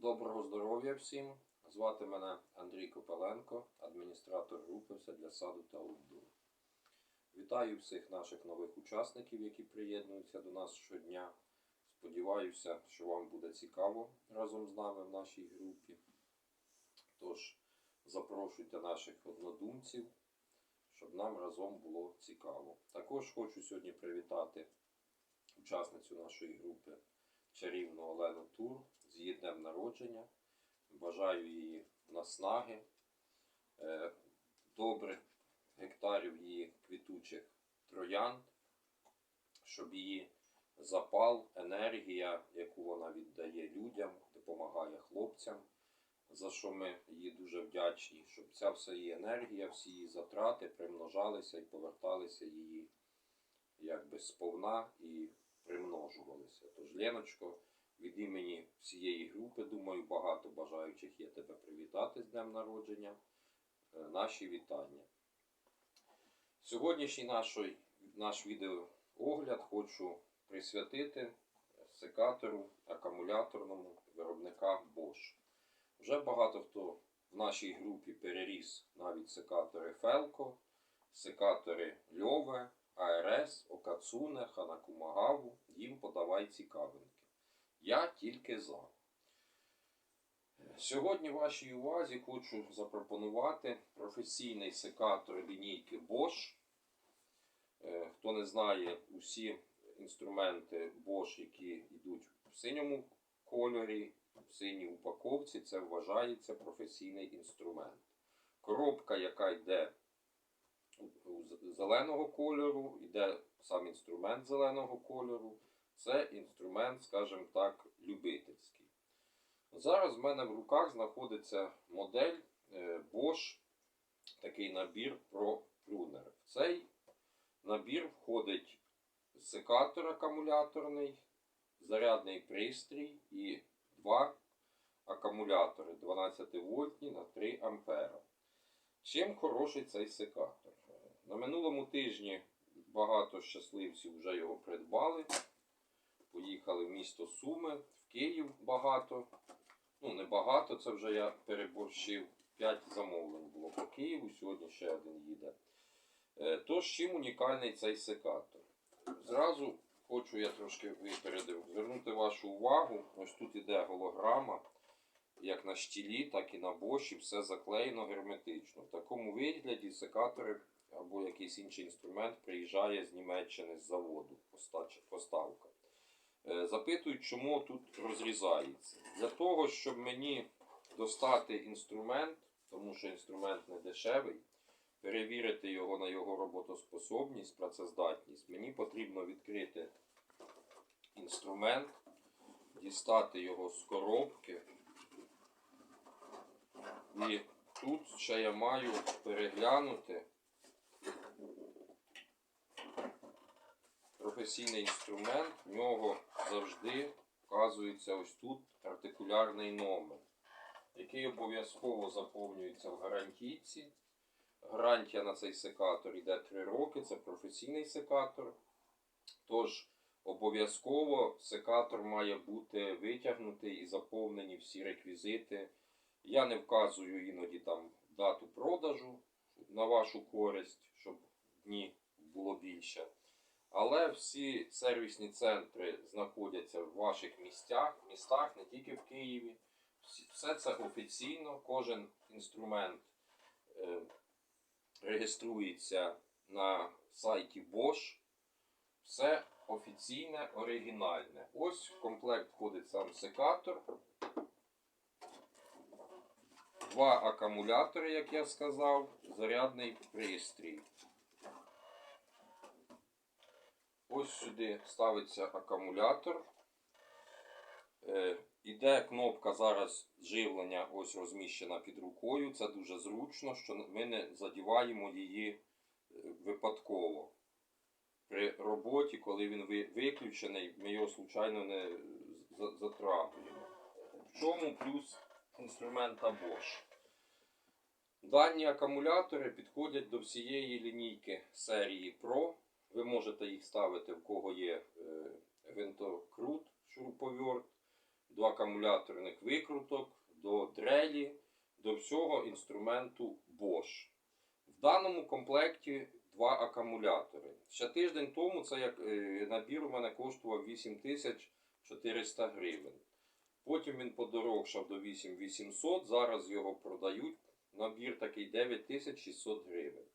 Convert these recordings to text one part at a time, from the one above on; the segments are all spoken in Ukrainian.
Доброго здоров'я всім! Звати мене Андрій Копеленко, адміністратор групи «Все для саду та аутдору». Вітаю всіх наших нових учасників, які приєднуються до нас щодня. Сподіваюся, що вам буде цікаво разом з нами в нашій групі. Тож запрошуйте наших однодумців, щоб нам разом було цікаво. Також хочу сьогодні привітати учасницю нашої групи чарівну Олену Тур з її днем народження. Бажаю їй наснаги, е, добрих гектарів її квітучих троянд, щоб її запал, енергія, яку вона віддає людям, допомагає хлопцям, за що ми їй дуже вдячні, щоб ця вся її енергія, всі її затрати примножалися і поверталися її якби сповна і примножувалися. Тож, Леночко, від імені всієї групи, думаю, багато бажаючих є тебе привітати з днем народження. Е, Наші вітання. Сьогоднішній наш, наш відеоогляд хочу присвятити секатору акумуляторному виробника Bosch. Вже багато хто в нашій групі переріс навіть секатори Felco, секатори Льове, АРС, Окацуне, Ханакумагаву. Їм подавай цікавинки. Я тільки за. Сьогодні вашій увазі хочу запропонувати професійний секатор лінійки Bosch. Е, Хто не знає, усі інструменти Bosch, які йдуть в синьому кольорі, в синій упаковці, це вважається професійний інструмент. Коробка, яка йде зеленого кольору, йде сам інструмент зеленого кольору. Це інструмент, скажімо так, любительський. Зараз в мене в руках знаходиться модель е, Bosch, такий набір про Pruner. В цей набір входить секатор акумуляторний, зарядний пристрій і два акумулятори 12 вольтні на 3 ампера. Чим хороший цей секатор? На минулому тижні багато щасливців вже його придбали. Поїхали в місто Суми, в Київ багато. Ну, не багато, це вже я переборщив. 5 замовлень було по Києву, сьогодні ще один їде. Е, Тож, чим унікальний цей секатор? Зразу хочу я трошки випередив, звернути вашу увагу. Ось тут іде голограма, як на щілі, так і на боші, все заклеєно герметично. В такому вигляді секатори або якийсь інший інструмент приїжджає з Німеччини з заводу, поставка. Е, Запитують, чому тут розрізається. Для того, щоб мені достати інструмент, тому що інструмент не дешевий, перевірити його на його роботоспособність, працездатність, мені потрібно відкрити інструмент, дістати його з коробки. І тут ще я маю переглянути професійний інструмент, в нього завжди вказується ось тут артикулярний номер, який обов'язково заповнюється в гарантійці. Гарантія на цей секатор йде 3 роки, це професійний секатор. Тож обов'язково секатор має бути витягнутий і заповнені всі реквізити. Я не вказую іноді там дату продажу на вашу користь, щоб дні було більше. Але всі сервісні центри знаходяться в ваших місцях, містах, не тільки в Києві. Все це офіційно, кожен інструмент е, реєструється на сайті Bosch. Все офіційне, оригінальне. Ось в комплект входить сам секатор. Два акумулятори, як я сказав, зарядний пристрій. Ось сюди ставиться акумулятор. Е, іде кнопка зараз живлення, ось розміщена під рукою. Це дуже зручно, що ми не задіваємо її е, випадково. При роботі, коли він виключений, ми його случайно не за- затрапуємо. В чому плюс інструмента Bosch? Дані акумулятори підходять до всієї лінійки серії Pro. Ви можете їх ставити, в кого є е, гвинтокрут, шуруповерт, до акумуляторних викруток, до дрелі, до всього інструменту Bosch. В даному комплекті два акумулятори. Ще тиждень тому це як е, набір у мене коштував 8400 гривень. Потім він подорожчав до 8800, зараз його продають. Набір такий 9600 гривень.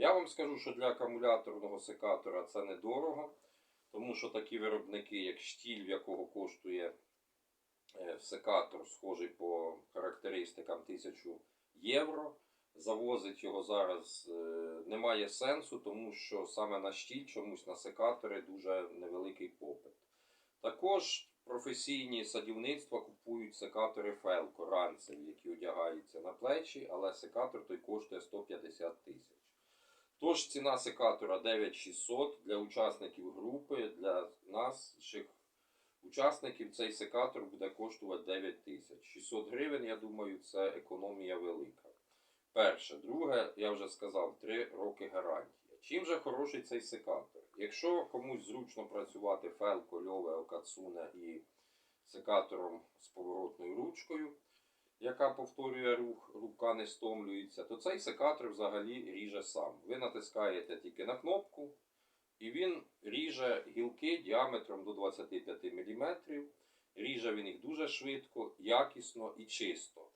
Я вам скажу, що для акумуляторного секатора це недорого, тому що такі виробники, як штіль, в якого коштує е, секатор, схожий по характеристикам 1000 євро. Завозить його зараз е, немає сенсу, тому що саме на штіль чомусь на секатори дуже невеликий попит. Також професійні садівництва купують секатори Фелко, ранцеві, які одягаються на плечі, але секатор той коштує 150 тисяч. Тож ціна секатора 9600 для учасників групи, для наших учасників цей секатор буде коштувати 9 тисяч. 600 гривень, я думаю, це економія велика. Перше. Друге, я вже сказав, 3 роки гарантія. Чим же хороший цей секатор? Якщо комусь зручно працювати Фелко, Льове, Окацуне і секатором з поворотною ручкою, яка повторює рух, рука не стомлюється, то цей секатор взагалі ріже сам. Ви натискаєте тільки на кнопку, і він ріже гілки діаметром до 25 мм. Ріже він їх дуже швидко, якісно і чисто.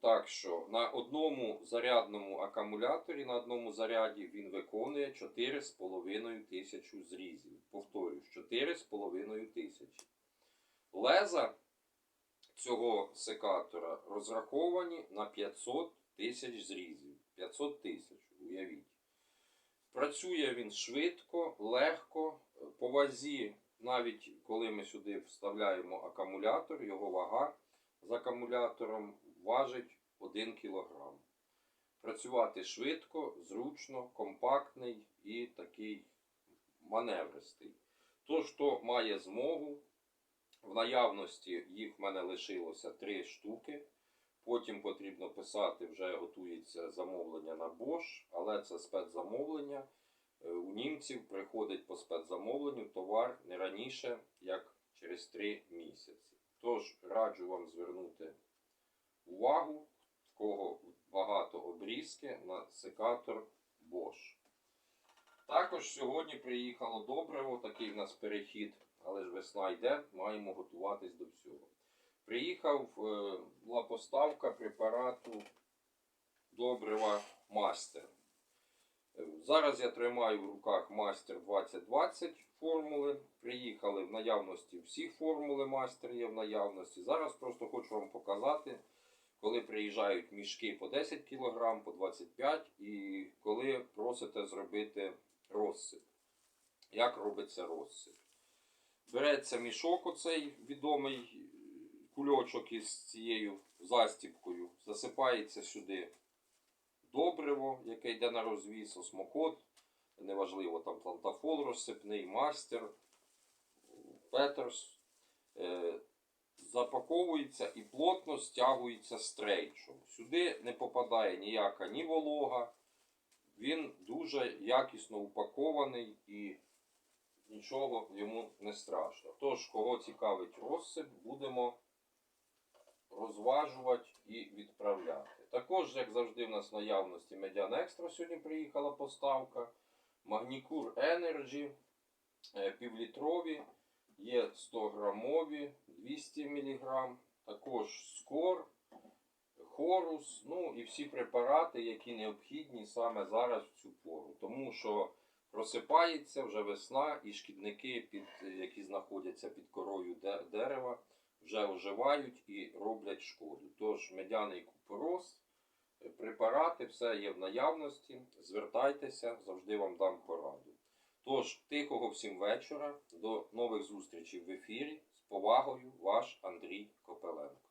Так що на одному зарядному акумуляторі, на одному заряді він виконує 4,5 тисячу зрізів. Повторюю, 4,5 тисячі. Леза цього секатора розраховані на 500 тисяч зрізів. 500 тисяч, уявіть. Працює він швидко, легко. По вазі, навіть коли ми сюди вставляємо акумулятор, його вага з акумулятором важить 1 кг. Працювати швидко, зручно, компактний і такий маневристий. Тож, хто має змогу, в наявності їх в мене лишилося 3 штуки. Потім потрібно писати, вже готується замовлення на Bosch, але це спецзамовлення. Е, У німців приходить по спецзамовленню товар не раніше, як через 3 місяці. Тож раджу вам звернути увагу, в кого багато обрізки на секатор Bosch. Також сьогодні приїхало добриво, такий в нас перехід, але ж весна йде, маємо готуватись до всього. Приїхав е, була поставка препарату добрива Мастер. Е, Зараз я тримаю в руках Мастер 2020 формули. Приїхали в наявності всі формули Мастер є в наявності. Зараз просто хочу вам показати, коли приїжджають мішки по 10 кг, по 25 і коли просите зробити розсип. Як робиться розсип? Береться мішок, оцей відомий кульочок із цією застіпкою, засипається сюди добриво, яке йде на розвіс, осмокот, неважливо, там плантафол розсипний, мастер, петерс. Е, запаковується і плотно стягується стрейчом. Сюди не попадає ніяка ні волога, він дуже якісно упакований і нічого йому не страшно. Тож, кого цікавить розсип, будемо розважувати і відправляти. Також, як завжди, в нас наявності Медіан Екстра сьогодні приїхала поставка. Магнікур Energy е, півлітрові, є 100 грамові, 200 мг, також скор, хорус, ну і всі препарати, які необхідні саме зараз в цю пору. Тому що просипається вже весна і шкідники, під, які знаходяться під корою дерева, вже оживають і роблять шкоду. Тож медяний купорос, препарати, все є в наявності. Звертайтеся, завжди вам дам пораду. Тож, тихого всім вечора, до нових зустрічей в ефірі. З повагою, ваш Андрій Копеленко.